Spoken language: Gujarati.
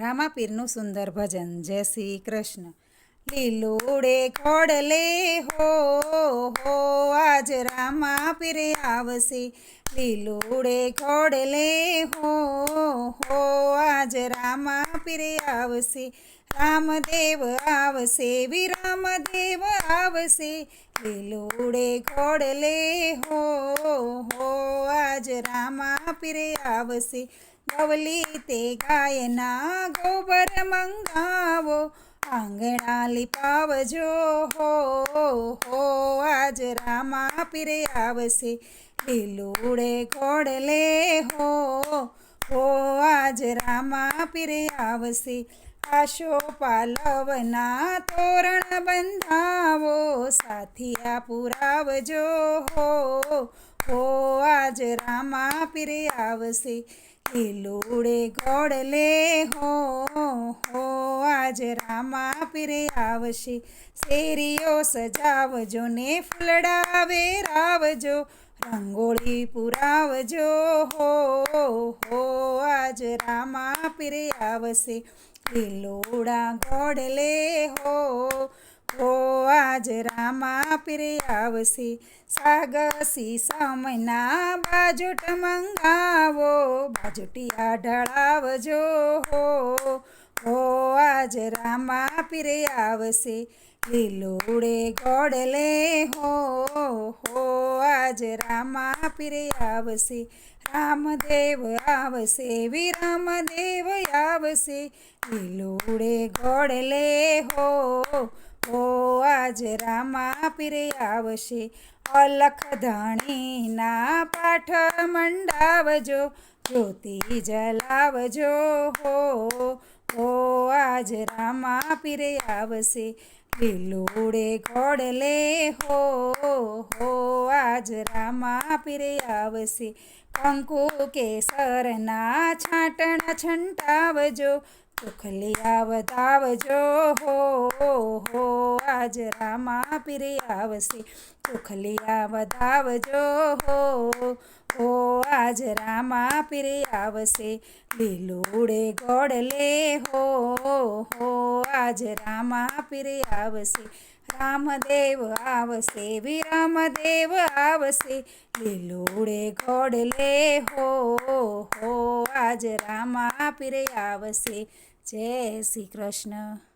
રામાપીરનું સુંદર ભજન. જય શ્રી કૃષ્ણ. લીલુડે ખોડલે હો હો, આજ રામા પીરે આવશે. લીલુડે ખોડલે હો હો, આજ રામા પીરે આવશે. રામદેવ આવશે, વિરામદેવ આવશે. લીલુડે ખોડલે હો હો, આજ રામા પીરે આવશે. ગવલી તે ગાયના ગોબર મંગાવો આંગણા લીપાવજો હો હો, આજ રામા પીરે આવશે. લીલુડે ઘોડલે, હો હો, આજ રામા પીરે આવશે. આશો પાલવના તોરણ બંધાવો સાથિયા પુરાવજો હો હો, આજ રામા પીરે આવશે. લીલુડે ગોડલે હો હો, આજ રામા પીરે આવશે. શેરીઓ સજાવજો ને ફૂલડાવે વેરાવજો રંગોળી પુરાવજો, હો હો, આજ રામા પીરે આવશે. લીલોડા ગોડલે હો આજ રામા પીરે આવશે. સાગસી સમયના બાજુટ મંગાવો. બાજુટિયા ઢળાવજો હો. હો, આજ રામા પીરે લીલોડે ગોડલે હો. હો, આજ રામા પ્રિયાવશે આવશે. રામદેવ આવશે, વિરામદેવ આવશે. લીલોડે ગોડલે હો. હો આજ રામા પીરે આવશે. અલખ ધણીના પાઠ મંડાવજો, જ્યોતિ જલાવજો હો. ઓ, આજ રામા પીરે આવશે. લીલોડે ગોડલે હો. હો, આજ રામા પીરે આવશે. કંકુ કેસરના છાંટણ છંટાવજો ચોખલિયા વધાવજો હો હો આજ રામા પીરે આવશે. ચોખલિયા વધાવજો હો ઓ આજ રામા પીરે આવશે, લીલુડે ગોડલે હો હો, આજ રામા પીરે આવશે, રામદેવ આવશે, વિરામદેવ આવશે, લીલુડે ગોડલે હો હો, આજ રામા પીરે આવશે, જય શ્રી કૃષ્ણ.